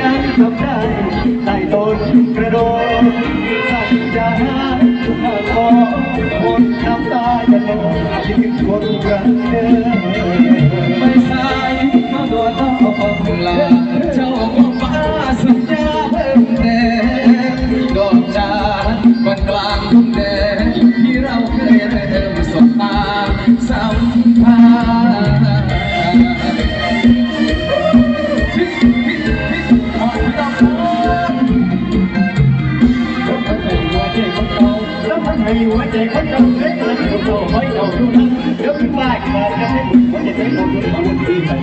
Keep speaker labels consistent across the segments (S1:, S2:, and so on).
S1: ยังทต้นกระโดดถ้าคุจหาทุหน้หมดน้ำตาจนองคิดถึงครักเธอ
S2: ไม่ใช่มาตัวต้องฟังเจ้าของฟ้าสัญญาเพิ่มเติมดอกจานวันกลางทุ่งแ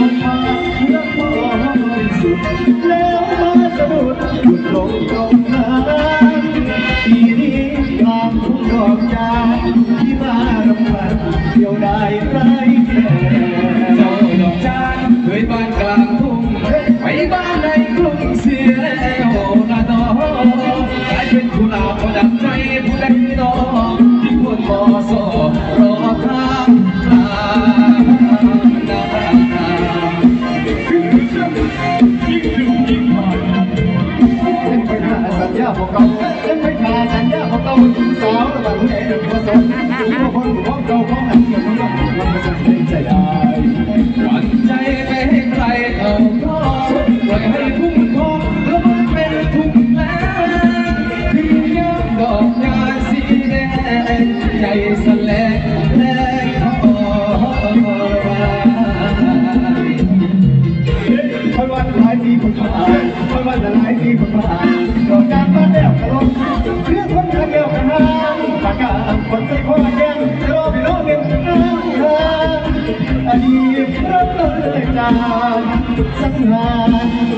S2: มัน
S1: พาเพื่อ
S2: พ
S1: มสุดแล้วมาสะดุดหยุดงตรงนั้นปีนี้ความทุกข์ดอกยาที่มารำพันเดียวได้ ค
S2: นสักคน
S1: ยังรอ
S2: บโลกยัง
S1: เรื่องทางอดีต
S3: พระ
S4: เลิ
S3: ศ
S4: จารสังหาร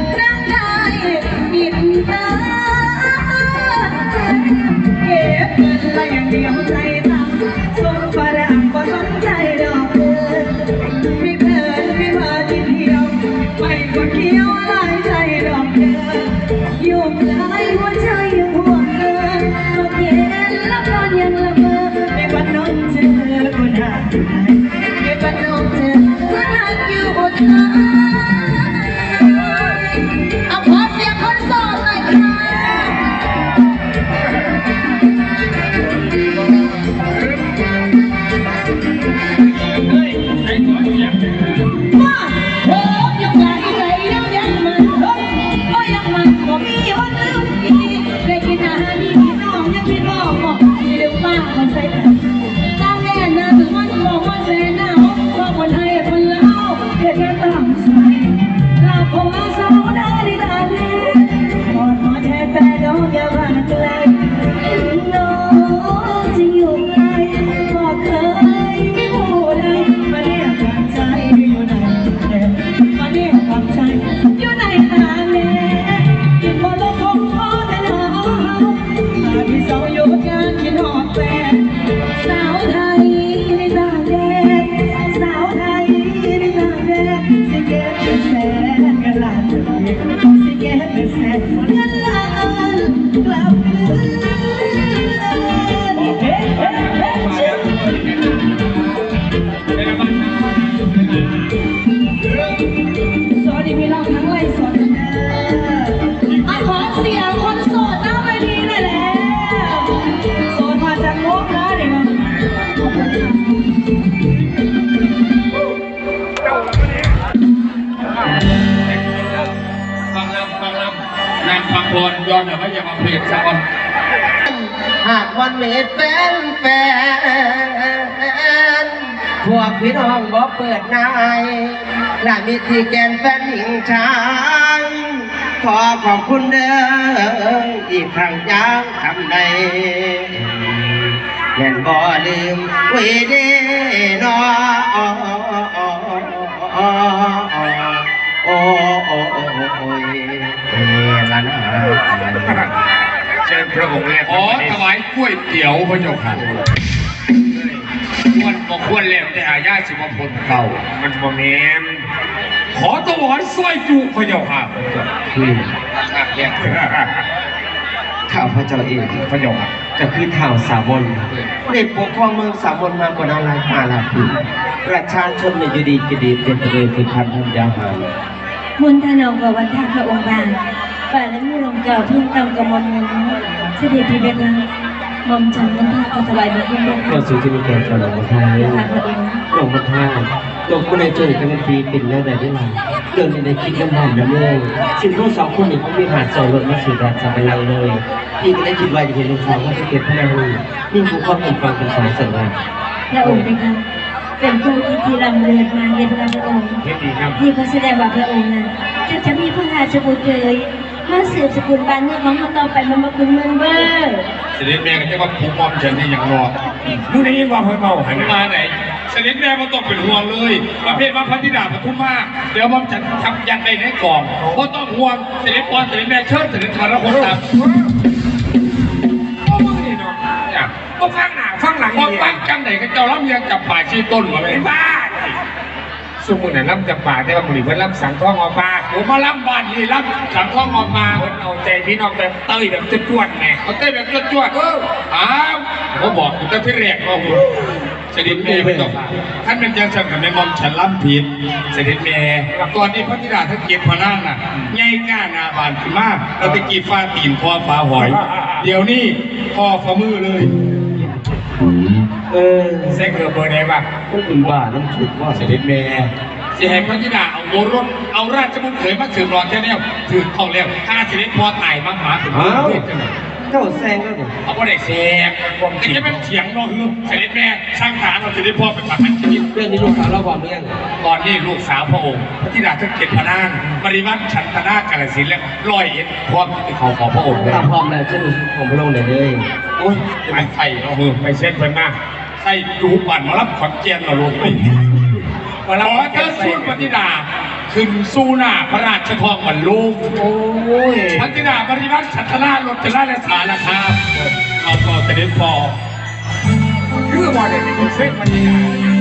S4: และย่างเดียวใจทำสมประดับก็สนใจ Wow.
S5: พรย้อนแต่ว่าอย่ามาเพลงซะก่อน
S6: หากวันเมตแฟนแฟนพวกพี่น้องบอกเปิดนายและมีที่แกนแฟนหญิงชายขอขอบคุณเด้ออีกครั้งยังคำใดแม่นบ่ลืมเวเดนอ
S5: พระองค์เลยขอถวายกล้วยเตี๋ยวพระเจ้าค่ะควรบอกควรแล้วแต่อาญาสิบพลเก่ามันบ่แม่นขอถวายสร้อยจูพระเจ้าค่ะ
S6: คือ
S5: ครับแยก
S6: ข้าพระเจ้าเอง
S5: พระเจ้าค่ะ
S6: ก็คือเท่าสาวมนเด็กปกครองเมืองสาวมนมากกว่านั้นหลายป่าหลายปีประชาชนในอยู่ดีกินดีเป็นเลยคือพันธัญญาหาร
S7: มนทนองกับวันทาพระองค์บาง ฝ่าและมีลมเก่าเพิ่งตำกับมนมุนเสด็จพีเบกาหม่อมฉันวันทาก็ถวายบังคมลง
S6: ก็สู่ที่มีแก่ตัวหลวงพ่อไทย
S7: ทาพระองค์
S6: หลวงพ่อไทยตกคนในเจอกันเป็นปีเป็นแล้วแต่ได้ลาเรื่องในคิดน้ำมันน้ำเมืองสิ่งทั้งสองคนนี้ก็มีหาดโซรถมาสู่แดนสบายเลยพี่ก็ได้คิดว่าจะเป็นลูกสาวว่าจะเก็บพลังนี่ผู้ความเป็นฟังเป็นสายสังวา
S7: พระองค์เบกาเป็นผู้ที่ที่ลำเลือดมาเย็นพระองค์
S5: เฮ็ดดีครับ
S7: นี่ก็แสดงว่าพระองค์นั้นจะจะมีพระราชบุตรเลย มาสืบสกุลบ้านเมืองของเราต่อไปมันมาคุณเมืองเบอร์
S5: เสด็จแม่ก็จะว่าผูกมอมฉันนี่อย่างรอดูในยินว่าเพิ่นเมาหันมาไหนเสด็จแม่ไม่ต้องเป็นห่วงเลย ประเภทว่าพันธิดาปทุมมาเดี๋ยวมอมฉันทำยันในในกล่องเพราะต้องห่วงเสด็จพ่อเสด็จแม่เชิญเสด็จธารคนตามโอ้มึงนี่เนาะเนี่ยก็ฟังหน้าฟังหลังฟังจังไหนก็เจ้าล้ำยังจับป่าชี้ต้นมาเลยบ้า ซุมึงเนี่ยล้ำจับป่าแต่ว่ามึงเพิ่นล้ำสังท่องออกมาผมมาล้ำบ้านนี่ล้ำสังท่องออกมาเพิ่นเอาใจพี่น้องแบบเต้ยแบบจวดๆแน่เอาเต้ยแบบจวดๆเอออ้าวผมบอกคุณแต่พี่แรกก็คุณเสด็จแม่ไม่ต้องท่านเป็นยังสั่งกับแม่มอมฉันล้ำผิดสด็จแม่ก่อนนี้พระธิดาท่านเก็บพระนางน่ะใหญ่ก้าหนาบานขึ้นมากเราไปกีฟ้าตีนคอฟ้าหอย เดี๋ยวนี้คอฝ่ามือเลย
S6: เออ
S5: เซ็กเกอร์เบอร์ไหนบ้าง
S6: มันเป็นบ้าน้ำฉุดว่า
S5: เสด็จแม่สิให้พระธิดาเอาโอรสเอาราชบุตรเขยมาถือรอนแค่นี้ถือของแล้วถ้าเสด็จพ่อตายมากหมาถึง
S6: อ้าว
S5: เทศจังไหน
S6: เจ้าแซงก็เนี่ย
S5: เอาบ่ได้แสบแต่จะเป็นเถียงเนาะคือเสด็จแม่สร้างฐานเราเสด็จพ่อเป็นประหารชีวิต
S6: เรื่องนี้ลูกสาวเราบอกเรื่อง
S5: ตอนนี้ลูกสาวพระองค์พระธิดาทั้งเจ็ดพระนางบริวัติฉันตนากาลสินธุ์และร้อยเอ็ดพร้อมที่เขาขอพระองค์เลย
S6: ตามพร้อมแล้วเจ้าหนูของพระองค์เลยเลย
S5: โอ้ยไปไทยเอามือไปเช็ดไปมากใส่ดูปั่นมารับขอนเจียนเราลงไปขอเธอสู้พระธิดา ขึ้นสู้หน้าพระราชทองบรรลุโอ้ยพระธิดาบริวัติฉันตนาลดจะล่าและสารคามเอาต่อเสด็จพอคือว่าเด็กเป็นเส้นพระธิดา
S7: ไม่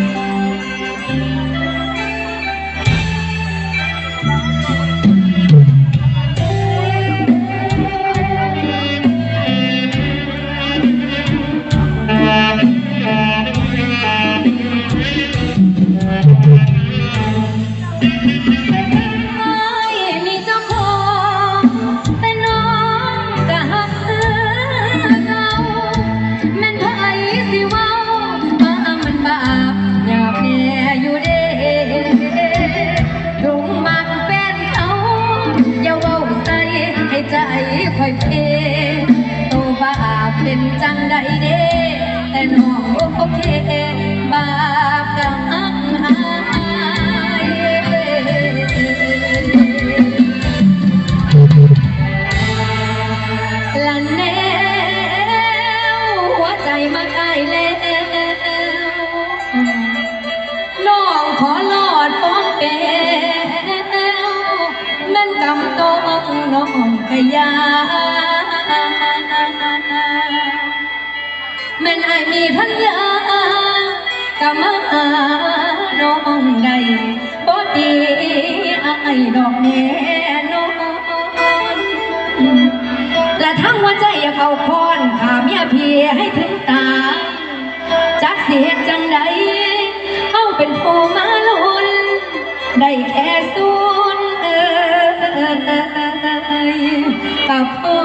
S7: ละแนวหัวใจมาใกล้แล้วน้องขอลอดป้องแก้วมันกำตองน้องกยาแม่นไอมีพันยากะมาหาน้องได้บ่ดีไอายดอกแน่ ให้ถึงตายจักเสียจังใดเข้าเป็นผู้มาลุนได้แค่สูนเอ่ยกับพ่อ